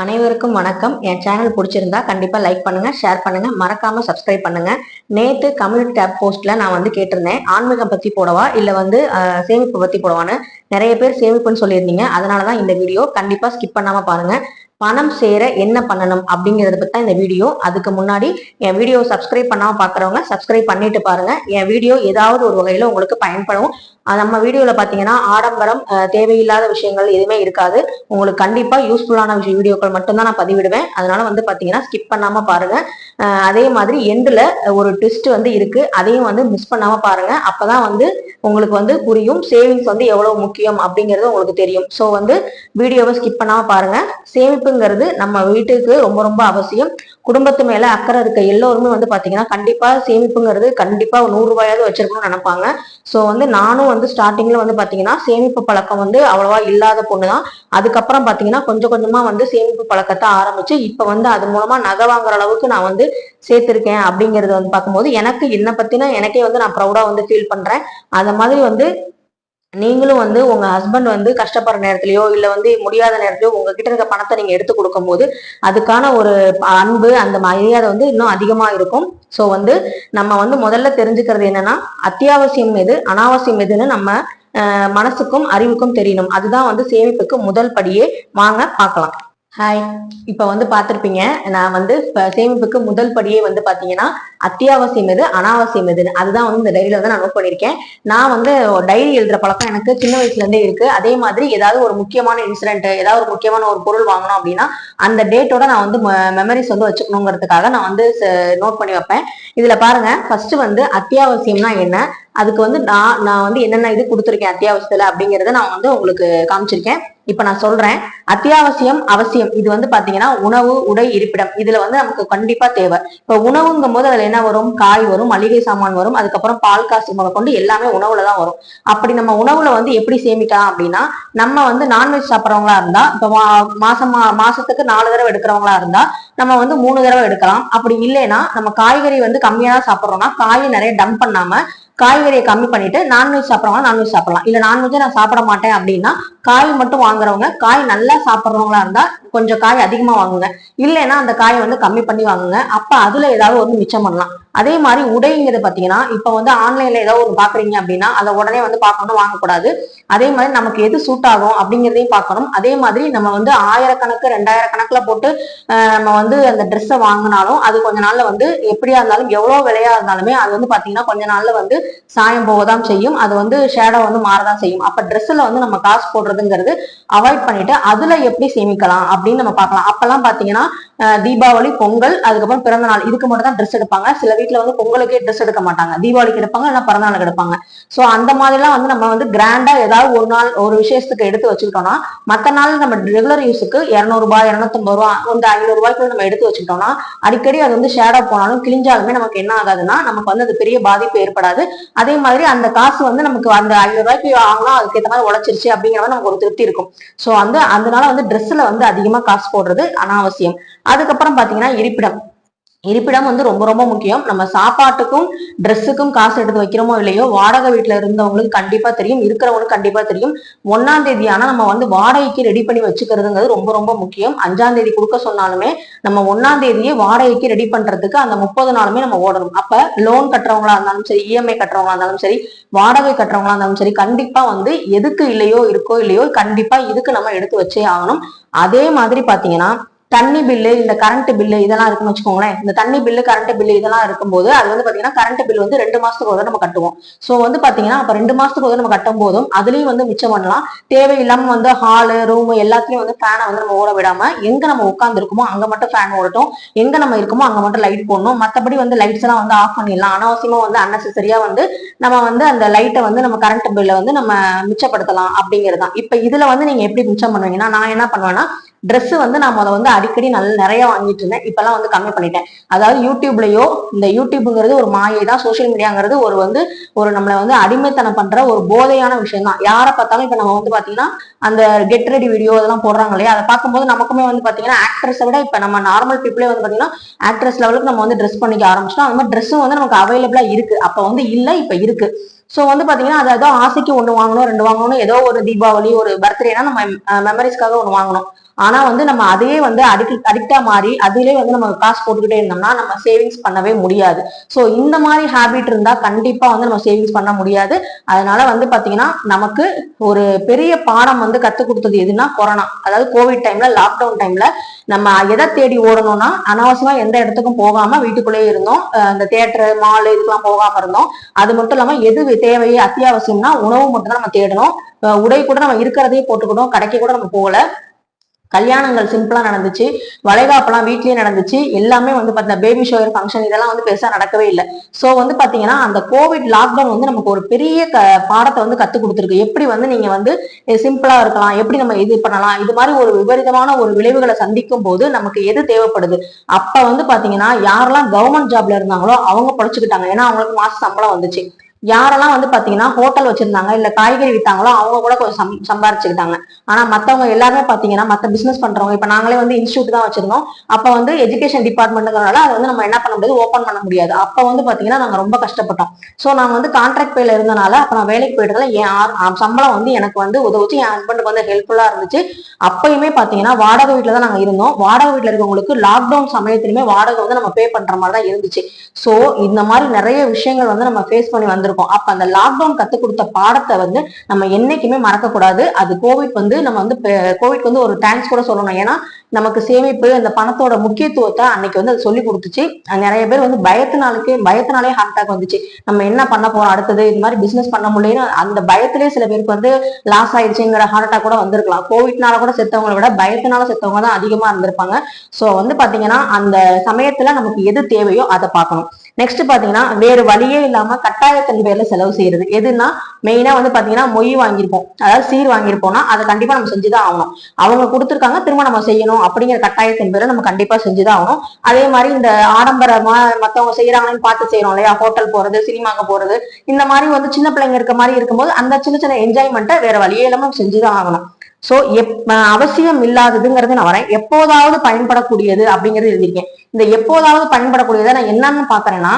அனைவருக்கும் வணக்கம். என் சேனல் பிடிச்சிருந்தா கண்டிப்பாக லைக் பண்ணுங்க ஷேர் பண்ணுங்க. மறக்காம சப்ஸ்கிரைப் பண்ணுங்க. நேத்து கம்யூனிட்டி டேப் போஸ்ட்ல நான் வந்து கேட்டிருந்தேன் ஆன்மீகம் பத்தி போடவா இல்ல வந்து சேமிப்பு பத்தி போடவான்னு. நிறைய பேர் சேமிப்புன்னு சொல்லியிருந்தீங்க. அதனால தான் இந்த வீடியோ கண்டிப்பாக ஸ்கிப் பண்ணாம பாருங்க. பணம் சேர என்ன பண்ணணும் அப்படிங்கறத பத்தி தான் இந்த வீடியோ. அதுக்கு முன்னாடி என் வீடியோ சப்ஸ்கிரைப் பண்ணாம பாக்குறவங்க சப்ஸ்கிரைப் பண்ணிட்டு பாருங்க. என் வீடியோ ஏதாவது ஒரு வகையில உங்களுக்கு பயன்படும். நம்ம வீடியோல பாத்தீங்கன்னா ஆடம்பரம் தேவையில்லாத விஷயங்கள் எதுவுமே இருக்காது. உங்களுக்கு கண்டிப்பா யூஸ்ஃபுல்லான விஷய வீடியோக்கள் மட்டும்தான் நான் பதிவிடுவேன். அதனால வந்து பாத்தீங்கன்னா ஸ்கிப் பண்ணாம பாருங்க. அதே மாதிரி எண்ட்ல ஒரு ட்விஸ்ட் வந்து இருக்கு. அதையும் வந்து மிஸ் பண்ணாம பாருங்க. அப்பதான் வந்து உங்களுக்கு வந்து புரியும். சேவிங்ஸ் வந்து எவ்வளவு முக்கியம் அப்படிங்கிறது உங்களுக்கு தெரியும். ஸோ வந்து வீடியோவை ஸ்கிப் பண்ணாம பாருங்க. சேமிப்புங்கிறது நம்ம வீட்டுக்கு ரொம்ப ரொம்ப அவசியம். குடும்பத்து மேல அக்கறை இருக்க எல்லோருமே வந்து பாத்தீங்கன்னா கண்டிப்பா சேமிப்புங்கிறது கண்டிப்பா ஒரு நூறு ரூபாயாவது வச்சிருக்கணும்னு நினைப்பாங்க. ஸோ வந்து நானும் வந்து ஸ்டார்டிங்ல வந்து பாத்தீங்கன்னா சேமிப்பு பழக்கம் வந்து அவ்வளவா இல்லாத பொண்ணு தான் அதுக்கப்புறம் பாத்தீங்கன்னா கொஞ்சம் கொஞ்சமா வந்து சேமிப்பு பழக்கத்தை ஆரம்பிச்சு இப்ப வந்து அது மூலமா நகை வாங்குற அளவுக்கு நான் வந்து சேர்த்திருக்கேன் அப்படிங்கறது வந்து பார்க்கும்போது எனக்கு என்னை பத்தினா எனக்கே வந்து நான் ப்ரௌடா வந்து ஃபீல் பண்றேன். அந்த மாதிரி வந்து நீங்களும் வந்து உங்க ஹஸ்பண்ட் வந்து கஷ்டப்படுற நேரத்திலயோ இல்ல வந்து முடியாத நேரத்திலயோ உங்ககிட்ட இருக்க பணத்தை நீங்க எடுத்து கொடுக்கும்போது அதுக்கான ஒரு அன்பு அந்த மரியாதை வந்து இன்னும் அதிகமா இருக்கும். சோ வந்து நம்ம வந்து முதல்ல தெரிஞ்சுக்கிறது என்னன்னா அத்தியாவசியம் எது அனாவசியம் எதுன்னு நம்ம மனசுக்கும் அறிவுக்கும் தெரியணும். அதுதான் வந்து சேமிப்புக்கு முதல் படியே. வாங்க பார்க்கலாம். ஹாய் இப்ப வந்து பார்த்துருப்பீங்க நான் வந்து சேமிப்புக்கு முதல் படியே வந்து பாத்தீங்கன்னா அத்தியாவசியம் எது அனாவசியம் எதுன்னு. அதுதான் வந்து இந்த டைரியில வந்து நான் நோட் பண்ணியிருக்கேன். நான் வந்து டைரி எழுதுற பழக்கம் எனக்கு சின்ன வயசுல இருந்தே இருக்கு. அதே மாதிரி ஏதாவது ஒரு முக்கியமான இன்சிடென்ட் ஏதாவது ஒரு முக்கியமான ஒரு பொருள் வாங்கணும் அப்படின்னா அந்த டேட்டோட நான் வந்து மெமரிஸ் வந்து வச்சுக்கணுங்கிறதுக்காக நான் வந்து நோட் பண்ணி வைப்பேன். இதுல பாருங்க ஃபர்ஸ்ட் வந்து அத்தியாவசியம்னா என்ன? அதுக்கு வந்து நான் நான் வந்து என்னென்ன இது கொடுத்துருக்கேன் அத்தியாவசியத்துல அப்படிங்கறத நான் வந்து உங்களுக்கு காமிச்சிருக்கேன். இப்ப நான் சொல்றேன். அத்தியாவசியம் அவசியம். இது வந்து பாத்தீங்கன்னா உணவு உடை இருப்பிடம். இதுல வந்து நமக்கு கண்டிப்பா தேவை. இப்ப உணவுங்கும் போது அதுல என்ன வரும்? காய் வரும் மளிகை சாமான் வரும் அதுக்கப்புறம் பால் காசு முதல் கொண்டு எல்லாமே உணவுல தான் வரும். அப்படி நம்ம உணவுல வந்து எப்படி சேமிக்கலாம் அப்படின்னா நம்ம வந்து நான்வெஜ் சாப்பிட்றவங்களா இருந்தா இப்ப மா- மாசம் மா- மாசத்துக்கு நாலு தடவை எடுக்கிறவங்களா இருந்தா நம்ம வந்து மூணு தடவை எடுக்கலாம். அப்படி இல்லைன்னா நம்ம காய்கறி வந்து கம்மியா தான் சாப்பிட்றோம்னா காயை நிறைய டம்ப் பண்ணாம காய்கறியை கம்மி பண்ணிட்டு நான்வெஜ் சாப்பிட்றவங்க நான்வெஜ் சாப்பிடலாம். இல்லை நான்வெஜ் நான் சாப்பிட மாட்டேன் அப்படின்னா காய் மட்டும் வாங்குறவங்க காய் நல்லா சாப்பிட்றவங்களா இருந்தா கொஞ்சம் காய் அதிகமா வாங்குங்க. இல்லைன்னா அந்த காய் வந்து கம்மி பண்ணி வாங்குங்க. அப்ப அதுல ஏதாவது ஒன்று மிச்சம் பண்ணலாம். அதே மாதிரி உடைங்கிறது பாத்தீங்கன்னா இப்ப வந்து ஆன்லைன்ல ஏதாவது ஒரு பாக்குறீங்க அப்படின்னா அதை உடனே வந்து பார்க்கணும் வாங்கக்கூடாது. அதே மாதிரி நமக்கு எது சூட் ஆகும் அப்படிங்கிறதையும் பார்க்கணும். அதே மாதிரி நம்ம வந்து ஆயிரக்கணக்கு ரெண்டாயிரக்கணக்கில் போட்டு நம்ம வந்து அந்த ட்ரெஸ்ஸை வாங்கினாலும் அது கொஞ்ச நாள்ல வந்து எப்படியா இருந்தாலும் எவ்வளோ விலையா இருந்தாலுமே அது வந்து பாத்தீங்கன்னா கொஞ்ச நாள்ல வந்து சாயம் போகதான் செய்யும். அது வந்து ஷேடோ வந்து மாறதான் செய்யும். அப்ப ட்ரெஸ்ல வந்து நம்ம காசு போடுறதுங்கிறது அவாய்ட் பண்ணிட்டு அதுல எப்படி சேமிக்கலாம் அப்படின்னு நம்ம பார்க்கலாம். அப்பெல்லாம் பாத்தீங்கன்னா தீபாவளி பொங்கல் அதுக்கப்புறம் பிறந்த நாள் இதுக்கு மட்டும் தான் ட்ரெஸ் எடுப்பாங்க. சில வீட்டுல வந்து பொங்கலுக்கே ட்ரெஸ் எடுக்க மாட்டாங்க. தீபாவளிக்கு எடுப்பாங்க இல்லைன்னா பிறந்த நாளுக்கு எடுப்பாங்க. சோ அந்த மாதிரிலாம் வந்து நம்ம வந்து கிராண்டா ஏதாவது ஒரு நாள் ஒரு விஷயத்துக்கு எடுத்து வச்சுக்கிட்டோம்னா மற்ற நாள் நம்ம ரெகுலர் யூஸுக்கு இரநூறுபா இரநூத்தம்பது ரூபா அந்த வந்து ஐநூறு ரூபாய்க்கு நம்ம எடுத்து வச்சுக்கிட்டோம்னா அடிக்கடி அது வந்து ஷேடா போனாலும் கிழிஞ்சாலுமே நமக்கு என்ன ஆகாதுன்னா நமக்கு வந்து அது பெரிய பாதிப்பு ஏற்படாது. அதே மாதிரி அந்த காசு வந்து நமக்கு அந்த ஐநூறு ரூபாய்க்கு வாங்கினா அதுக்கேற்ற மாதிரி உழைச்சிருச்சு அப்படிங்கிற மாதிரி நமக்கு ஒரு திருப்தி இருக்கும். சோ வந்து அதனால வந்து ட்ரெஸ்ல வந்து அதிகமா காசு போடுறது அனாவசியம். அதுக்கப்புறம் பாத்தீங்கன்னா இருப்பிடம். இருப்பிடம் வந்து ரொம்ப ரொம்ப முக்கியம். நம்ம சாப்பாட்டுக்கும் ட்ரெஸ்ஸுக்கும் காசு எடுத்து வைக்கிறோமோ இல்லையோ வாடகை வீட்டுல இருந்தவங்களுக்கு கண்டிப்பா தெரியும். இருக்கிறவங்களுக்கு கண்டிப்பா தெரியும். ஒன்னாம் தேதி ஆனா நம்ம வந்து வாடகைக்கு ரெடி பண்ணி வச்சுக்கிறதுங்கிறது ரொம்ப ரொம்ப முக்கியம். அஞ்சாம் தேதி கொடுக்க சொன்னாலுமே நம்ம ஒன்னாம் தேதியே வாடகைக்கு ரெடி பண்றதுக்கு அந்த முப்பது நாளுமே நம்ம ஓடணும். அப்ப லோன் கட்டுறவங்களா இருந்தாலும் சரி இஎம்ஐ கட்டுறவங்களா இருந்தாலும் சரி வாடகை கட்டுறவங்களா இருந்தாலும் சரி கண்டிப்பா வந்து எதுக்கு இல்லையோ இருக்கோ இல்லையோ கண்டிப்பா இதுக்கு நம்ம எடுத்து வச்சே ஆகணும். அதே மாதிரி பாத்தீங்கன்னா தண்ணி பில்லு இந்த கரண்ட் பில்லு இதெல்லாம் இருக்குன்னு வச்சுக்கோங்களேன். இந்த தண்ணி பில்லு கரண்ட் பில்லு இதெல்லாம் இருக்கும்போது அது வந்து பாத்தீங்கன்னா கரண்ட் பில் வந்து ரெண்டு மாசத்துக்கு ஒரு நம்ம கட்டுவோம். சோ வந்து பாத்தீங்கன்னா அப்ப ரெண்டு மாசத்துக்கு ஒரு நம்ம கட்டும் போதும் அதுலயும் வந்து மிச்சம் பண்ணலாம். தேவையில்லாம வந்து ஹாலு ரூம் எல்லாத்துலயும் வந்து ஃபேனை வந்து நம்ம ஓட விடாம எங்க நம்ம உட்கார்ந்து இருக்கோமோ அங்க மட்டும் ஃபேன் ஓடட்டும். எங்க நம்ம இருக்கோமோ அங்க மட்டும் லைட் போடணும். மத்தபடி வந்து லைட்ஸ் எல்லாம் வந்து ஆஃப் பண்ணிடலாம். அனாவசியமா வந்து அன்னெசரியா வந்து நம்ம வந்து அந்த லைட்டை வந்து நம்ம கரண்ட் பில்ல வந்து நம்ம மிச்சப்படுத்தலாம் அப்படிங்கிறது தான். இப்ப இதுல வந்து நீங்க எப்படி மிச்சம் பண்ணுவீங்கன்னா நான் என்ன பண்ணுவேன்னா ட்ரெஸ் வந்து நான் அதை வந்து அடிக்கடி நல்ல நிறைய வாங்கிட்டு இருந்தேன். இப்பெல்லாம் வந்து கம்மி பண்ணிட்டேன். அதாவது யூடியூப்லயோ இந்த யூடியூப்ங்கிறது ஒரு மாயை தான். சோஷியல் மீடியாங்கிறது ஒரு வந்து ஒரு நம்மளை வந்து அடிமைத்தனம் பண்ற ஒரு போதையான விஷயம் தான் யாரை பார்த்தாலும் இப்ப நம்ம வந்து பாத்தீங்கன்னா அந்த கெட் ரெடி வீடியோ இதெல்லாம் போடுறாங்க இல்லையா? அதை பார்க்கும்போது நமக்குமே வந்து பாத்தீங்கன்னா ஆக்ட்ரஸை விட இப்ப நம்ம நார்மல் பீப்புளே வந்து பாத்தீங்கன்னா ஆக்ட்ரஸ் லெவலுக்கு நம்ம வந்து ட்ரெஸ் பண்ணிக்க ஆரம்பிச்சிட்டோம். அந்த மாதிரி ட்ரெஸ்ஸும் வந்து நமக்கு அவைலபிளா இருக்கு. அப்ப வந்து இல்ல இப்ப இருக்கு. ஸோ வந்து பார்த்தீங்கன்னா அதாவது ஏதோ ஆசைக்கு ஒன்று வாங்கணும் ரெண்டு வாங்கணும் ஏதோ ஒரு தீபாவளி ஒரு பர்த்டேனா நம்ம மெமரிஸ்க்காக ஒன்று வாங்கணும். ஆனால் வந்து நம்ம அதையே வந்து அடிக்ட் அடிக்டா மாறி அதிலே வந்து நம்ம காசு போட்டுக்கிட்டே இருந்தோம்னா நம்ம சேவிங்ஸ் பண்ணவே முடியாது. ஸோ இந்த மாதிரி ஹேபிட் இருந்தால் கண்டிப்பாக வந்து நம்ம சேவிங்ஸ் பண்ண முடியாது. அதனால வந்து பார்த்தீங்கன்னா நமக்கு ஒரு பெரிய பாடம் வந்து கற்றுக் கொடுத்தது எதுனா கொரோனா அதாவது கோவிட் டைம்ல லாக்டவுன் டைம்ல நம்ம எதை தேடி ஓடணும்னா அனாவசியமா எந்த இடத்துக்கும் போகாம வீட்டுக்குள்ளேயே இருந்தோம். இந்த தியேட்டர் மால் இதுக்கெல்லாம் போகாம இருந்தோம். அது மட்டும் இல்லாம எது தேவையே அத்தியாவசியம்னா உணவு மட்டும் தான் நம்ம தேடணும். அஹ் உடை கூட நம்ம இருக்கிறதையே போட்டுக்கணும். கடைக்கு கூட நம்ம போகல. கல்யாணங்கள் சிம்பிளா நடந்துச்சு. வளைகாப்பெல்லாம் வீட்லயே நடந்துச்சு. எல்லாமே வந்து பார்த்தீங்கன்னா பேபி ஷோயர் ஃபங்க்ஷன் இதெல்லாம் வந்து பெருசா நடக்கவே இல்லை. சோ வந்து பாத்தீங்கன்னா அந்த கோவிட் லாக்டவுன் வந்து நமக்கு ஒரு பெரிய க பாடத்தை வந்து கத்து கொடுத்துருக்கு. எப்படி வந்து நீங்க வந்து சிம்பிளா இருக்கலாம் எப்படி நம்ம இது பண்ணலாம் இது மாதிரி ஒரு விபரீதமான ஒரு விளைவுகளை சந்திக்கும் போது நமக்கு எது தேவைப்படுது? அப்ப வந்து பாத்தீங்கன்னா யாரெல்லாம் கவர்மெண்ட் ஜாப்ல இருந்தாங்களோ அவங்க படிச்சுக்கிட்டாங்க. ஏன்னா அவங்களுக்கு மாச சம்பளம் வந்துச்சு. யாரெல்லாம் வந்து பாத்தீங்கன்னா ஹோட்டல் வச்சிருந்தாங்க இல்ல காய்கறி வித்தாங்களோ அவங்க கூட கொஞ்சம் சம் சம்பாரிச்சுக்கிட்டாங்க. ஆனா மத்தவங்க எல்லாருமே பாத்தீங்கன்னா மத்த பிசினஸ் பண்றவங்க இப்ப நாங்களே வந்து இன்ஸ்டியூட் தான் வச்சிருந்தோம். அப்ப வந்து எஜுகேஷன் டிபார்ட்மெண்ட்ங்கிறனால அதை வந்து நம்ம என்ன பண்ண முடியாது ஓப்பன் பண்ண முடியாது. அப்ப வந்து பாத்தீங்கன்னா நாங்க ரொம்ப கஷ்டப்பட்டோம். சோ நாங்க வந்து கான்ட்ராக்ட் பேல இருந்தனால அப்ப நான் வேலைக்கு போயிட்டதுல என் சம்பளம் வந்து எனக்கு வந்து உதவிச்சு. என் ஹஸ்பண்டுக்கு வந்து ஹெல்ப்ஃபுல்லா இருந்துச்சு. அப்பயுமே பாத்தீங்கன்னா வாடகை வீட்டுல தான் நாங்க இருந்தோம். வாடகை வீட்டுல இருக்கவங்களுக்கு லாக்டவுன் சமயத்திலுமே வாடகை வந்து நம்ம பே பண்ற மாதிரி தான் இருந்துச்சு. சோ இந்த மாதிரி நிறைய விஷயங்கள் வந்து நம்ம ஃபேஸ் பண்ணி வந்து வந்திருக்கோம். அப்ப அந்த லாக்டவுன் கத்து கொடுத்த பாடத்தை வந்து நம்ம என்னைக்குமே மறக்க கூடாது. அது கோவிட் வந்து நம்ம வந்து கோவிட் வந்து ஒரு தேங்க்ஸ் கூட சொல்லணும். ஏன்னா நமக்கு சேமிப்பு அந்த பணத்தோட முக்கியத்துவத்தை அன்னைக்கு வந்து அது சொல்லி கொடுத்துச்சு. நிறைய பேர் வந்து பயத்தினாலுக்கு பயத்தினாலே ஹார்ட் அட்டாக் வந்துச்சு. நம்ம என்ன பண்ண போறோம்? அடுத்தது இது மாதிரி பிசினஸ் பண்ண முடியல அந்த பயத்திலே சில பேருக்கு வந்து லாஸ் ஆயிடுச்சுங்கிற ஹார்ட் அட்டாக் கூட வந்திருக்கலாம். கோவிட்னால கூட செத்தவங்களை விட பயத்தினால செத்தவங்க தான் அதிகமா இருந்திருப்பாங்க. சோ வந்து பாத்தீங்கன்னா அந்த சமயத்துல நமக்கு எது தேவையோ அதை பார்க்கணும். நெக்ஸ்ட் பாத்தீங்கன்னா வேறு வழியே இல்லாம கட்டாயத்தின் பேர்ல செலவு செய்யறது. எதுன்னா மெயினா வந்து பாத்தீங்கன்னா மொய் வாங்கியிருப்போம். அதாவது சீர் வாங்கியிருப்போம்னா அதை கண்டிப்பா நம்ம செஞ்சுதான் ஆகணும். அவங்க கொடுத்துருக்காங்க திரும்ப நம்ம செய்யணும் அப்படிங்கிற கட்டாயத்தின் பேர்ல நம்ம கண்டிப்பா செஞ்சுதான் ஆகணும். அதே மாதிரி இந்த ஆடம்பரமா மத்தவங்க செய்யறாங்கன்னு பார்த்து செய்யறோம் இல்லையா? ஹோட்டல் போறது சினிமாக்கு போறது இந்த மாதிரி வந்து சின்ன பிள்ளைங்க இருக்க மாதிரி இருக்கும்போது அந்த சின்ன சின்ன என்ஜாய்மெண்ட்டை வேற வழியே இல்லாம செஞ்சுதான் ஆகணும். சோ எப் அவசியம் இல்லாததுங்கிறது நான் வரேன். எப்போதாவது பயன்படக்கூடியது அப்படிங்கிறது எழுதியிருக்கேன். இந்த எப்போதாவது பயன்படக்கூடியதை நான் என்னன்னு பாக்குறேன்னா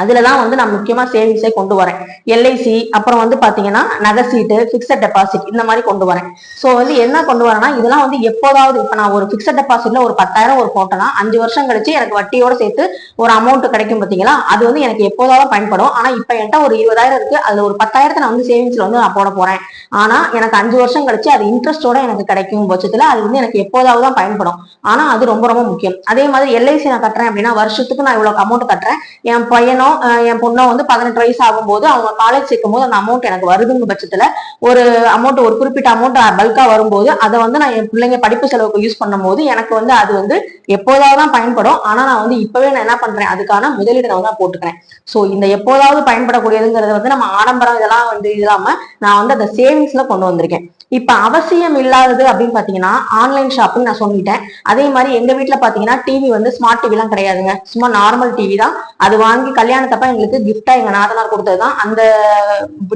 அதுலதான் வந்து நான் முக்கியமா சேவிங்ஸே கொண்டு வரேன். எல்ஐசி அப்புறம் வந்து பாத்தீங்கன்னா நகை சீட்டு பிக்சட் டெபாசிட் இந்த மாதிரி கொண்டு வரேன். சோ வந்து என்ன கொண்டு வரேன்னா இதெல்லாம் வந்து எப்போதாவது இப்ப நான் ஒரு பிக்சட் டெபாசிட்ல ஒரு பத்தாயிரம் ஒரு போட்டேன்னா அஞ்சு வருஷம் கழிச்சு எனக்கு வட்டியோட சேர்த்து ஒரு அமௌண்ட் கிடைக்கும் பாத்தீங்களா? அது வந்து எனக்கு எப்போதாவது பயன்படும். ஆனா இப்ப என்கிட்ட ஒரு இருபதாயிரம் இருக்கு. அதுல ஒரு பத்தாயிரத்தை நான் வந்து சேவிங்ஸ்ல வந்து நான் போட போறேன். ஆனா எனக்கு அஞ்சு வருஷம் கழிச்சு அது இன்ட்ரெஸ்டோட எனக்கு கிடைக்கும் பட்சத்துல அது வந்து எனக்கு எப்போதாவது தான் பயன்படும். ஆனா அது ரொம்ப ரொம்ப முக்கியம். அதே மாதிரி எல்ஐசி நான் கட்டுறேன் அப்படின்னா வருஷத்துக்கு நான் இவ்வளவு அமௌண்ட் கட்டுறேன். என் பையன் பையனும் என் பொண்ணும் வந்து பதினெட்டு வயசு ஆகும்போது அவங்க காலேஜ் சேர்க்கும் போது அந்த அமௌண்ட் எனக்கு வருதுங்க பட்சத்துல ஒரு அமௌண்ட் ஒரு குறிப்பிட்ட அமௌண்ட் பல்கா வரும்போது அதை வந்து நான் என் பிள்ளைங்க படிப்பு செலவுக்கு யூஸ் பண்ணும்போது எனக்கு வந்து அது வந்து எப்போதாவது தான் பயன்படும். ஆனா நான் வந்து இப்பவே நான் என்ன பண்றேன்? அதுக்கான முதலீடு நான் தான் போட்டுக்கிறேன். சோ இந்த எப்போதாவது பயன்படக்கூடியதுங்கிறது வந்து நம்ம ஆடம்பரம் இதெல்லாம் வந்து இல்லாம நான் வந்து அந்த சேவிங்ஸ்ல கொண்டு வந்திருக்கேன். இப்ப அவசியம் இல்லாதது அப்படின்னு பாத்தீங்கன்னா ஆன்லைன் ஷாப்பிங் நான் சொல்லிட்டேன். அதே மாதிரி எங்க வீட்ல பாத்தீங்கன்னா டிவி வந்து ஸ்மார்ட் டிவி எல்லாம் கிடையாதுங்க. சும்மா நார்மல் டிவி தான். அது வாங்கி கல்யாணத்தப்ப எங்களுக்கு கிஃப்டா எங்க நாதனார் கொடுத்ததுதான். அந்த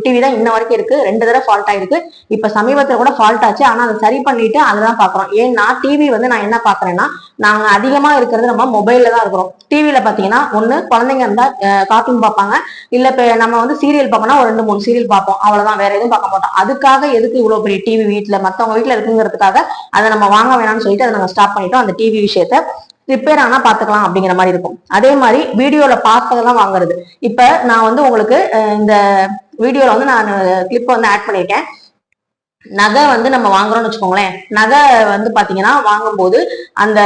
டிவி தான் இன்ன வரைக்கும் இருக்கு. ரெண்டு தடவை ஃபால்ட் ஆயிருக்கு. இப்ப சமீபத்துல கூட ஃபால்ட் ஆச்சு. ஆனா அதை சரி பண்ணிட்டு அதுதான் பாக்குறோம். ஏன்னா டிவி வந்து நான் என்ன பாக்குறேன்னா நாங்க அதிகமா இருக்கிறது நம்ம மொபைல்ல தான் இருக்கிறோம். டிவில பாத்தீங்கன்னா ஒண்ணு குழந்தைங்க இருந்தா கார்ட்டூன் பார்ப்பாங்க. இல்ல இப்ப நம்ம வந்து சீரியல் பார்ப்போம்னா ஒரு ரெண்டு மூணு சீரியல் பார்ப்போம். அவ்வளவுதான். வேற எதுவும் பார்க்க மாட்டோம். அதுக்காக எதுக்கு இவ்வளவு பெரிய டிவி வீட்டுல மத்தவங்க வீட்டுல இருக்குங்கிறதுக்காக அதை நம்ம வாங்க வேணாம்னு சொல்லிட்டு அதை நாங்க ஸ்டாப் பண்ணிட்டோம். அந்த டிவி விஷயத்த ரிப்பேர் ஆனா பாத்துக்கலாம் அப்படிங்கிற மாதிரி இருக்கும். அதே மாதிரி வீடியோல பார்த்ததெல்லாம் வாங்குறது. இப்ப நான் வந்து உங்களுக்கு இந்த வீடியோல வந்து நான் கிளிப் வந்து ஆட் பண்ணியிருக்கேன். நகை வந்து நம்ம வாங்குறோம்னு வச்சுக்கோங்களேன். நகை வந்து பாத்தீங்கன்னா வாங்கும்போது அந்த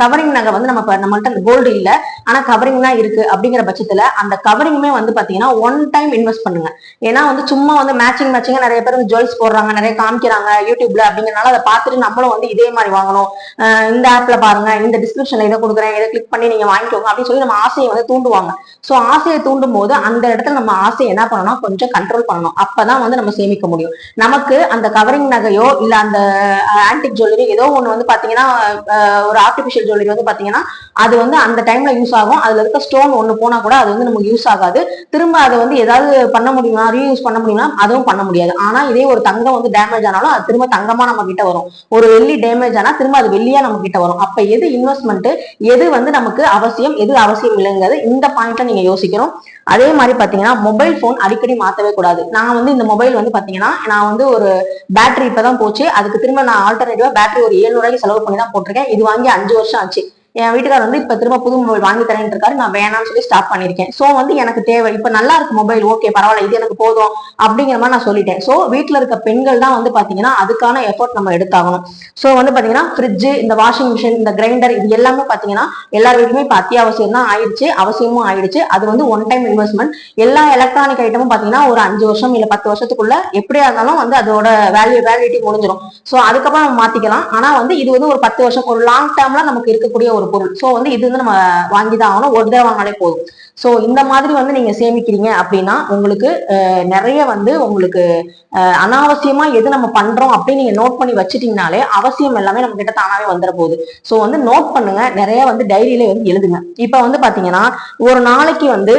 கவரிங் நகை வந்து நம்ம நம்மள்ட்ட அந்த கோல்டு இல்ல. ஆனா கவரிங் தான் இருக்கு அப்படிங்கிற பட்சத்துல அந்த கவரிங்குமே வந்து பாத்தீங்கன்னா ஒன் டைம் இன்வெஸ்ட் பண்ணுங்க. ஏன்னா வந்து சும்மா வந்து மேட்சிங் மேட்சிங்கா நிறைய பேர் வந்து ஜுவல்ஸ் போடுறாங்க நிறைய காமிக்கிறாங்க யூடியூப்ல அப்படிங்கறனால அதை பார்த்துட்டு நம்மளும் வந்து இதே மாதிரி வாங்கணும். இந்த ஆப்ல பாருங்க இந்த டிஸ்கிரிப்ஷன்ல இதை கொடுக்குறேன் இதை கிளிக் பண்ணி நீங்க வாங்கிக்கோங்க அப்படின்னு சொல்லி நம்ம ஆசையை வந்து தூண்டுவாங்க. சோ ஆசையை தூண்டும் போது அந்த இடத்துல நம்ம ஆசையை என்ன பண்ணணும்? கொஞ்சம் கண்ட்ரோல் பண்ணணும். அப்பதான் வந்து நம்ம சேமிக்க முடியும். நமக்கு அந்த கவரிங் நகையோ இல்ல அந்த ஆன்டிக் ஜுவல்லரி ஏதோ ஒண்ணு வந்து பாத்தீங்கன்னா ஒரு ஆர்டிபிஷியல் ஜுவல்லரி வந்து பாத்தீங்கன்னா அது வந்து அந்த டைம்ல யூஸ் ஆகும். அதுல இருக்க ஸ்டோன் ஒண்ணு போனா கூட அது வந்து நமக்கு யூஸ் ஆகாது. திரும்ப அதை வந்து ஏதாவது பண்ண முடியுமா ரீயூஸ் பண்ண முடியுமா அதுவும் பண்ண முடியாது. ஆனா இதே ஒரு தங்கம் வந்து டேமேஜ் ஆனாலும் அது திரும்ப தங்கமா நம்ம கிட்ட வரும். ஒரு வெள்ளி டேமேஜ் ஆனா திரும்ப அது வெள்ளியா நம்ம கிட்ட வரும். அப்ப எது இன்வெஸ்ட்மெண்ட் எது வந்து நமக்கு அவசியம் எது அவசியம் இல்லைங்கிறது இந்த பாயிண்ட்ல நீங்க யோசிக்கணும். அதே மாதிரி பாத்தீங்கன்னா மொபைல் போன் அடிக்கடி மாத்தவே கூடாது. நான் வந்து இந்த மொபைல் வந்து பாத்தீங்கன்னா நான் வந்து ஒரு பேட்டரி இப்பதான் போச்சு. அதுக்கு திரும்ப நான் ஆல்டர்னேட்டிவா பேட்டரி ஒரு ஏழு ரூபாய்க்கு செலவு பண்ணி தான் போட்டிருக்கேன். இது வாங்கி அஞ்சு வருஷம் ஆச்சு என் வீட்டுக்காரர் வந்து இப்ப திரும்ப புது மொபைல் வாங்கி தரேன் இருக்காரு. நான் வேணாம்னு சொல்லி ஸ்டாப் பண்ணிருக்கேன். சோ வந்து எனக்கு தேவை. இப்ப நல்லா இருக்கு மொபைல் ஓகே பரவாயில்ல. இது எனக்கு போதும். அப்படிங்கிற மாதிரி நான் சொல்லிட்டேன். சோ வீட்டுல இருக்க பெண்கள் தான் வந்து பாத்தீங்கன்னா அதுக்கான எஃபோர்ட் நம்ம எடுத்தாகணும். சோ வந்து பாத்தீங்கன்னா ஃப்ரிட்ஜ் இந்த வாஷிங் மிஷின் இந்த கிரைண்டர் இது எல்லாமே பாத்தீங்கன்னா எல்லார் வீட்டுமே இப்ப அத்தியாவசியம் தான் ஆயிடுச்சு அவசியமும் ஆயிடுச்சு. அது வந்து ஒன் டைம் இன்வெஸ்ட்மெண்ட் எல்லா எலக்ட்ரானிக் ஐட்டமும் பாத்தீங்கன்னா ஒரு அஞ்சு வருஷம் இல்ல பத்து வருஷத்துக்குள்ள எப்படியா இருந்தாலும் வந்து அதோட வேல்யூ வேலிடிட்டி முடிஞ்சிடும் சோ அதுக்கப்புறம் நம்ம மாத்திக்கலாம். ஆனா வந்து இது வந்து ஒரு பத்து வருஷம் ஒரு லாங் டேர்ம்ல நமக்கு இருக்கக்கூடிய ஒரு பொருள். ஸோ வந்து இது வந்து நம்ம வாங்கி தான் ஆகணும். ஒரு தடவை வாங்கினாலே போதும். ஸோ இந்த மாதிரி வந்து நீங்க சேமிக்கிறீங்க அப்படின்னா உங்களுக்கு நிறைய வந்து உங்களுக்கு அனாவசியமா எது நம்ம பண்றோம் அப்படின்னு நீங்க நோட் பண்ணி வச்சுட்டீங்கனாலே அவசியம் எல்லாமே நம்ம கிட்ட தானாவே வந்துட போகுது. ஸோ வந்து நோட் பண்ணுங்க. நிறைய வந்து டைரியில வந்து எழுதுங்க. இப்போ வந்து பாத்தீங்கன்னா ஒரு நாளைக்கு வந்து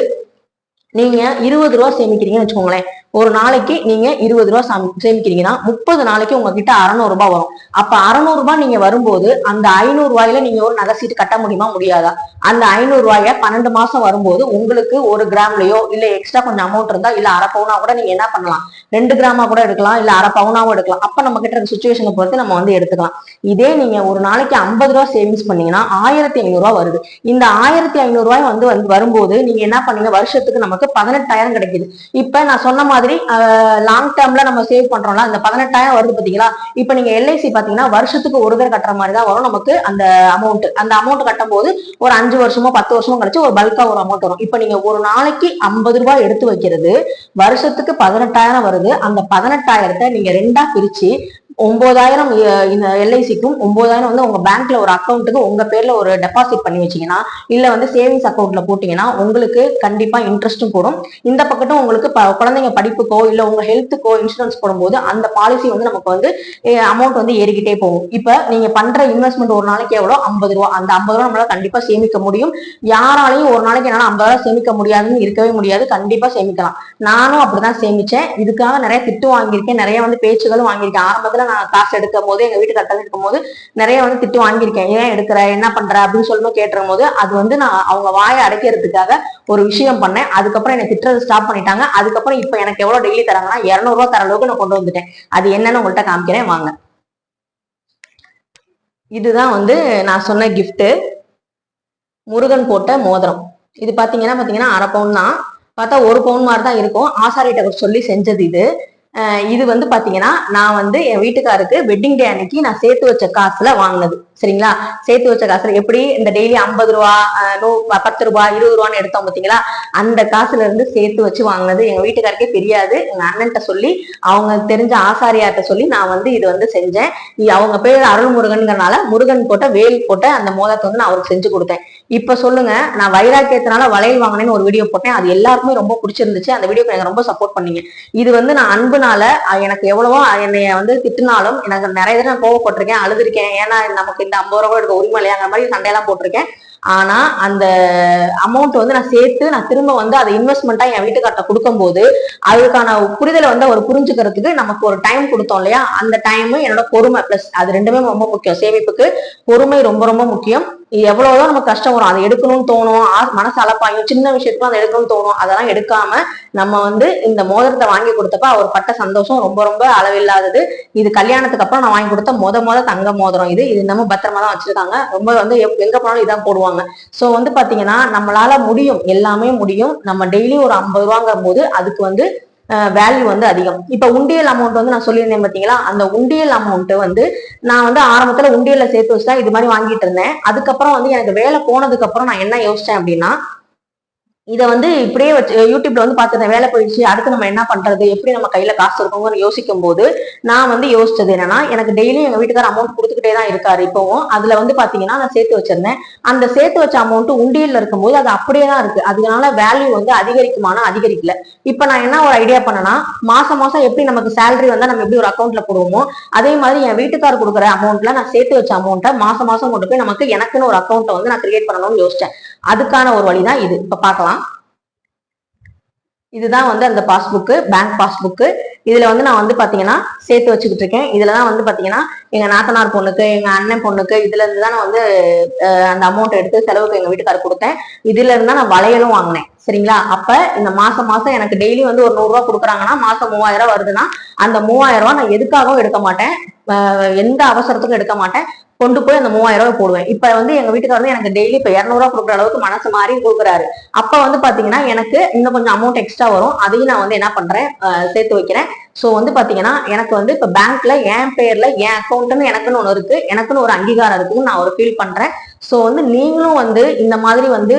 நீங்க இருபது ரூபா சேமிக்கிறீங்கன்னு வச்சுக்கோங்களேன். ஒரு நாளைக்கு நீங்க இருபது ரூபா சேமிக்கிறீங்கன்னா முப்பது நாளைக்கு உங்ககிட்ட அறநூறு ரூபாய் வரும். அப்ப அறநூறு ரூபாய் நீங்க வரும்போது அந்த ஐநூறு ரூபாயில நீங்க ஒரு நகை சீட்டு கட்ட முடியுமா முடியாதா? அந்த ஐநூறு ரூபாய பன்னெண்டு மாசம் வரும்போது உங்களுக்கு ஒரு கிராம்லயோ இல்ல எக்ஸ்ட்ரா கொஞ்சம் அமௌண்ட் இருந்தா இல்ல அரை பவுனா கூட நீங்க என்ன பண்ணலாம்? ரெண்டு கிராமா கூட எடுக்கலாம் இல்ல அரை பவுனாவும் எடுக்கலாம். அப்ப நம்ம கிட்ட இருக்க சுச்சுவேஷனை பொறுத்து நம்ம வந்து எடுத்துக்கலாம். இதே நீங்க ஒரு நாளைக்கு ஐம்பது ரூபா சேவிங்ஸ் பண்ணீங்கன்னா ஆயிரத்தி ஐநூறுரூவா வருது. இந்த ஆயிரத்தி ஐநூறுரூவாய் வந்து வந்து வரும்போது நீங்க என்ன பண்ணீங்க? வருஷத்துக்கு நமக்கு பதினெட்டாயிரம் கிடைக்குது. இப்ப நான் சொன்ன மாதிரி லாங் டேர்ம்ல நம்ம சேவ் பண்றோம்ல அந்த பதினெட்டாயிரம் வருது பாத்தீங்களா? இப்ப நீங்க எல்ஐசி பாத்தீங்கன்னா வருஷத்துக்கு ஒரு தடவை கட்டுற மாதிரி தான் வரும் நமக்கு அந்த அமௌண்ட் அந்த அமௌண்ட் கட்டும் போது ஒரு அஞ்சு வருஷமோ பத்து வருஷமோ கழிச்சு ஒரு பல்கா ஒரு அமௌண்ட் வரும். இப்ப நீங்க ஒரு நாளைக்கு ஐம்பது ரூபாய் எடுத்து வைக்கிறது வருஷத்துக்கு பதினெட்டாயிரம் வருது. அந்த பதினெட்டாயிரத்தை நீங்க ரெண்டா பிரிச்சு ஒன்பதாயிரம் இந்த எல்ஐசிக்கும் ஒன்பதாயிரம் வந்து உங்க பேங்க்ல ஒரு அக்கௌண்ட்டுக்கு உங்க பேர்ல ஒரு டெபாசிட் பண்ணி வச்சீங்கன்னா இல்ல வந்து சேவிங்ஸ் அக்கௌண்ட்ல போட்டீங்கன்னா உங்களுக்கு கண்டிப்பா இன்ட்ரெஸ்ட்டும் போடும். இந்த பக்கத்தும் உங்களுக்கு குழந்தைங்க படிப்புக்கோ இல்ல உங்க ஹெல்த்துக்கோ இன்சூரன்ஸ் போடும்போது அந்த பாலிசி வந்து நமக்கு வந்து அமௌண்ட் வந்து ஏறிக்கிட்டே போகும். இப்ப நீங்க பண்ற இன்வெஸ்ட்மெண்ட் ஒரு நாளைக்கு எவ்வளோ? ஐம்பது ரூபா. அந்த ஐம்பது ரூபா நம்மளால கண்டிப்பா சேமிக்க முடியும். யாராலையும் ஒரு நாளைக்கு என்னால ஐம்பது ரூபா சேமிக்க முடியாதுன்னு இருக்கவே முடியாது. கண்டிப்பா சேமிக்கலாம். நானும் அப்படிதான் சேமிச்சேன். இதுக்காக நிறைய திட்டு வாங்கியிருக்கேன். நிறைய வந்து பேச்சுகளும் வாங்கியிருக்கேன். ஆரம்பத்துல நான் காசு எடுக்கும் போது எங்க வீட்டு கட்டல் எடுக்கும் போது நிறைய வந்து திட்டு வாங்கியிருக்கேன். ஏன் எடுக்கிற? என்ன பண்ற? அப்படின்னு சொல்லணும் கேட்டுரும் போது அது வந்து நான் அவங்க வாயை அடைக்கிறதுக்காக ஒரு விஷயம் பண்ணேன். அதுக்கப்புறம் என்னை திட்டுறது ஸ்டாப் பண்ணிட்டாங்க. அதுக்கப்புறம் இப்ப எனக்கு எவ்வளவு டெய்லி தராங்கன்னா இரநூறுவா தர அளவுக்கு நான் கொண்டு வந்துட்டேன். அது என்னன்னு உங்கள்கிட்ட காமிக்கிறேன். வாங்க. இதுதான் வந்து நான் சொன்ன கிஃப்ட் முருகன் போட்ட மோதிரம். இது பாத்தீங்கன்னா பாத்தீங்கன்னா அரை பவுன் தான். பார்த்தா ஒரு பவுன் மாதிரி தான் இருக்கும். ஆசாரிட்ட சொல்லி செஞ்சது இது. இது வந்து பாத்தீங்கன்னா நான் வந்து என் வீட்டுக்காருக்கு வெட்டிங் டே அன்னைக்கு நான் சேர்த்து வச்ச காசுல வாங்கினது. சரிங்களா? சேர்த்து வச்ச காசுல எப்படி? இந்த டெய்லி ஐம்பது ரூபா நூ பத்து ரூபா இருபது ரூபான்னு எடுத்தோம் பாத்தீங்களா? அந்த காசுல இருந்து சேர்த்து வச்சு வாங்கினது எங்க வீட்டுக்காருக்கே தெரியாது. எங்க அண்ணன்ட்ட சொல்லி அவங்க தெரிஞ்ச ஆசாரியார்ட்ட சொல்லி நான் வந்து இது வந்து செஞ்சேன். அவங்க பேர் அருள் முருகன்கிறனால முருகன் போட்ட வேல் போட்ட அந்த மோதத்தை வந்து நான் அவருக்கு செஞ்சு கொடுத்தேன். இப்ப சொல்லுங்க நான் வைராக்கியத்தினால வளையல் வாங்கினேன்னு ஒரு வீடியோ போட்டேன். அது எல்லாருக்குமே ரொம்ப பிடிச்சிருந்துச்சு. அந்த வீடியோக்கு எனக்கு ரொம்ப சப்போர்ட் பண்ணீங்க. இது வந்து நான் அன்புனால எனக்கு எவ்வளவோ என்னைய வந்து திட்டினாலும் எனக்கு நிறைய தடவை நான் கோவப்பட்டிருக்கேன் அழுதுருக்கேன். ஏன்னா நமக்கு இந்த ஐம்பது ரூபா எடுக்க உரிமை இல்லையாங்கிற மாதிரி சண்டையெல்லாம் போட்டிருக்கேன். ஆனா அந்த அமௌண்ட் வந்து நான் சேர்த்து நான் திரும்ப வந்து அதை இன்வெஸ்ட்மெண்ட்டா என் வீட்டுக்கார்ட்ட கொடுக்கும்போது அதுக்கான புரிதலை வந்து அவர் புரிஞ்சுக்கிறதுக்கு நமக்கு ஒரு டைம் கொடுத்தோம் இல்லையா? அந்த டைம் என்னோட பொறுமை பிளஸ் அது ரெண்டுமே ரொம்ப முக்கியம். சேமிப்புக்கு பொறுமை ரொம்ப ரொம்ப முக்கியம். எவ்வளவுதான் நமக்கு கஷ்டம் வரும் அதை எடுக்கணும்னு தோணும் மனசு அலப்பாயும் சின்ன விஷயத்துக்கும் அதை எடுக்கணும்னு தோணும் அதெல்லாம் எடுக்காம நம்ம வந்து இந்த மோதிரத்தை வாங்கி கொடுத்தப்ப அவர் பட்ட சந்தோஷம் ரொம்ப ரொம்ப அளவில்லாதது. இது கல்யாணத்துக்கு அப்புறம் நான் வாங்கி கொடுத்த மொத மொத தங்க மோதிரம் இது. இது நம்ம பத்திரமா தான் வச்சிருக்காங்க. ரொம்ப வந்து எப்- எங்க போனாலும் இதான் போடுவாங்க. சோ வந்து பாத்தீங்கன்னா நம்மளால முடியும் எல்லாமே முடியும். நம்ம டெய்லி ஒரு ஐம்பது ரூபாங்கிற போது அதுக்கு வந்து வேல்யூ வந்து அதிகம். இப்ப உண்டியல் அமௌண்ட் வந்து நான் சொல்லியிருந்தேன் பாத்தீங்களா? அந்த உண்டியல் அமௌண்ட் வந்து நான் வந்து ஆரம்பத்துல உண்டியல்ல சேர்த்து வச்சுதான் இது மாதிரி வாங்கிட்டு இருந்தேன். அதுக்கப்புறம் வந்து எனக்கு வேலை போனதுக்கு அப்புறம் நான் என்ன யோசிச்சேன் அப்படின்னா இதை வந்து இப்படியே வச்சு யூடியூப்ல வந்து பார்த்துட்டேன் வேலை போயிடுச்சு அடுத்து நம்ம என்ன பண்றது எப்படி நம்ம கையில காசு இருக்கோங்கன்னு யோசிக்கும் போது நான் வந்து யோசிச்சது என்னன்னா எனக்கு டெய்லியும் எங்க வீட்டுக்கார அமௌண்ட் கொடுத்துக்கிட்டே தான் இருக்காரு இப்போவும். அதுல வந்து பாத்தீங்கன்னா நான் சேர்த்து வச்சிருந்தேன். அந்த சேர்த்து வச்ச அமௌண்ட் உண்டியல்ல இருக்கும்போது அது அப்படியே தான் இருக்கு. அதனால வேல்யூ வந்து அதிகரிக்குமானா அதிகரிக்கல. இப்ப நான் என்ன ஒரு ஐடியா பண்ணனா மாசம் மாசம் எப்படி நமக்கு சேலரி வந்தா நம்ம எப்படி ஒரு அக்கௌண்ட்ல போடுவோமோ அதே மாதிரி என் வீட்டுக்கார் கொடுக்குற அமௌண்ட்ல நான் சேர்த்து வச்ச அமௌண்ட்டை மாசம் மாசம் கொண்டு போய் நமக்கு எனக்குன்னு ஒரு அக்கௌண்ட்டை வந்து நான் கிரியேட் பண்ணணும்னு யோசிச்சேன். அதுக்கான ஒரு வழிதான் இது. இப்ப பார்க்கலாம். இதுதான் வந்து அந்த பாஸ்புக்கு பேங்க் பாஸ்புக்கு இதுல வந்து நான் வந்து பாத்தீங்கன்னா சேர்த்து வச்சுக்கிட்டு இருக்கேன். இதுலதான் வந்து பாத்தீங்கன்னா எங்க நாத்தனார் பொண்ணுக்கு எங்க அண்ணன் பொண்ணுக்கு இதுல இருந்து தான் நான் வந்து அந்த அமௌண்ட் எடுத்து செலவுக்கு எங்க வீட்டுக்காரர் கொடுத்தேன். இதுல இருந்தா நான் வளையலும் வாங்கினேன். சரிங்களா? அப்ப இந்த மாசம் மாசம் எனக்கு டெய்லி வந்து ஒரு நூறு கொடுக்குறாங்கன்னா மாசம் மூவாயிரம் வருதுன்னா அந்த மூவாயிரம் ரூபா நான் எதுக்காகவும் எடுக்க மாட்டேன். எந்த அவசரத்துக்கும் எடுக்க மாட்டேன். கொண்டு போய் அந்த மூவாயிரம் ரூபாய் போடுவேன். இப்ப வந்து எங்க வீட்டுக்காரர் வந்து எனக்கு டெய்லி இப்ப இரநூறுவா கொடுக்குற அளவுக்கு மனசு மாறி கொடுக்குறாரு. அப்ப வந்து பாத்தீங்கன்னா எனக்கு இன்னும் கொஞ்சம் அமௌண்ட் எக்ஸ்ட்ரா வரும். அதையும் நான் வந்து என்ன பண்றேன்? சேர்த்து வைக்கிறேன். சோ வந்து பாத்தீங்கன்னா எனக்கு வந்து இப்ப பேங்க்ல என் பேர்ல என் அக்கௌண்ட்னு எனக்குன்னு ஒண்ணு இருக்கு. எனக்குன்னு ஒரு அங்கீகாரம் இருக்குன்னு நான் ஒரு ஃபீல் பண்றேன். சோ வந்து நீங்களும் வந்து இந்த மாதிரி வந்து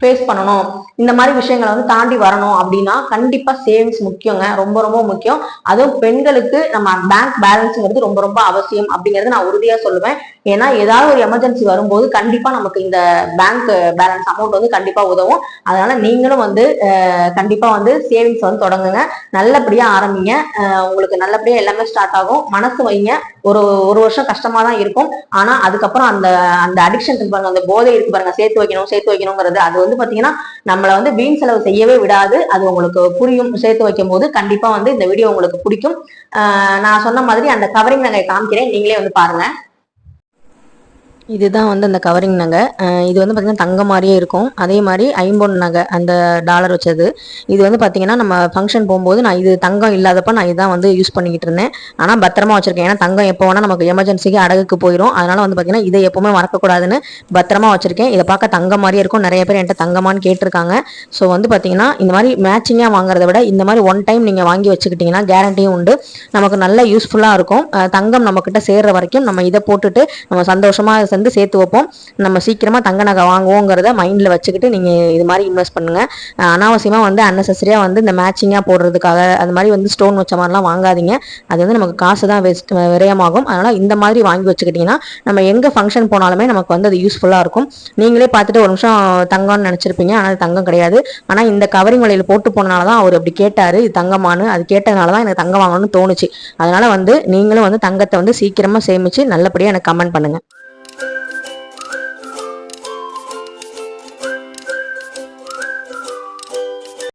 ஃபேஸ் பண்ணணும். இந்த மாதிரி விஷயங்களை வந்து தாண்டி வரணும் அப்படின்னா கண்டிப்பா சேவிங்ஸ் முக்கியங்க. ரொம்ப ரொம்ப முக்கியம். அதுவும் பெண்களுக்கு நம்ம பேங்க் பேலன்ஸுங்கிறது ரொம்ப ரொம்ப அவசியம் அப்படிங்கிறது நான் உறுதியா சொல்லுவேன். ஏன்னா ஏதாவது ஒரு எமர்ஜென்சி வரும்போது கண்டிப்பா நமக்கு இந்த பேங்க் பேலன்ஸ் அமௌண்ட் வந்து கண்டிப்பா உதவும். அதனால நீங்களும் வந்து கண்டிப்பாக கண்டிப்பா வந்து சேவிங்ஸ் வந்து தொடங்குங்க. நல்லபடியா ஆரம்பிங்க. உங்களுக்கு நல்லபடியா எல்லாமே ஸ்டார்ட் ஆகும். மனசு வைங்க. ஒரு ஒரு வருஷம் கஷ்டமா தான் இருக்கும். ஆனா அதுக்கப்புறம் அந்த அந்த அடிக்ஷன் இருக்கு பாருங்க. அந்த போதை இருக்கு பாருங்க. சேர்த்து வைக்கணும் சேர்த்து வைக்கணுங்கிறது அது வந்து பாத்தீங்கன்னா நம்மள வந்து வீண் செலவு செய்யவே விடாது. அது உங்களுக்கு புரியும். சேர்த்து வைக்கும் போது கண்டிப்பா வந்து இந்த வீடியோ உங்களுக்கு பிடிக்கும். ஆஹ் நான் சொன்ன மாதிரி அந்த கவரிங் நகை காமிக்கிறேன். நீங்களே வந்து பாருங்க. இதுதான் வந்து அந்த கவரிங் நகை. இது வந்து பார்த்திங்கன்னா தங்க மாதிரியே இருக்கும். அதே மாதிரி ஐம்பொன் நகை அந்த டாலர் வச்சது. இது வந்து பார்த்திங்கன்னா நம்ம ஃபங்க்ஷன் போகும்போது நான் இது தங்கம் இல்லாதப்ப நான் இதான் வந்து யூஸ் பண்ணிக்கிட்டு இருந்தேன். ஆனால் பத்திரமா வச்சுருக்கேன். ஏன்னா தங்கம் எப்போ வேணால் நமக்கு எமர்ஜென்சிக்கு அடகுக்கு போயிடும் அதனால் வந்து பார்த்திங்கன்னா இதை எப்போவுமே மறக்கக்கூடாதுன்னு பத்திரமா வச்சுருக்கேன். இதை பார்க்க தங்கம் மாதிரியே இருக்கும். நிறைய பேர் என்கிட்ட தங்கமான்னு கேட்டிருக்காங்க. ஸோ வந்து பார்த்திங்கன்னா இந்த மாதிரி மேட்சிங்காக வாங்குறத விட இந்த மாதிரி ஒன் டைம் நீங்கள் வாங்கி வச்சுக்கிட்டிங்கன்னா கேரண்டியும் உண்டு. நமக்கு நல்ல யூஸ்ஃபுல்லாக இருக்கும். தங்கம் நம்மக்கிட்ட சேர்கிற வரைக்கும் நம்ம இதை போட்டுட்டு நம்ம சந்தோஷமாக வந்து சேர்த்து வைப்போம். நம்ம சீக்கிரமாக தங்க நகை வாங்குவோங்கிறத மைண்டில் வச்சுக்கிட்டு நீங்கள் இது மாதிரி இன்வெஸ்ட் பண்ணுங்க. அனாவசியமாக வந்து அன்னெசரியா வந்து இந்த மேட்சிங்காக போடுறதுக்காக அது மாதிரி வந்து ஸ்டோன் வச்ச மாதிரிலாம் வாங்காதீங்க. அது வந்து நமக்கு காசு தான் வேஸ்ட் விரயமாகும். அதனால் இந்த மாதிரி வாங்கி வச்சுக்கிட்டிங்கன்னா நம்ம எங்கே ஃபங்க்ஷன் போனாலுமே நமக்கு வந்து அது யூஸ்ஃபுல்லாக இருக்கும். நீங்களே பார்த்துட்டு ஒரு நிமிஷம் தங்கம்னு நினச்சிருப்பீங்க. ஆனால் அது தங்கம் கிடையாது. ஆனால் இந்த கவரிங் வலையில் போட்டு போனனால தான் அவர் அப்படி கேட்டார். இது தங்கமானு அது கேட்டதுனால தான் எனக்கு தங்கம் வாங்கணும்னு தோணுச்சு. அதனால் வந்து நீங்களும் வந்து தங்கத்தை வந்து சீக்கிரமாக சேமித்து நல்லபடியாக எனக்கு கமெண்ட் பண்ணுங்கள்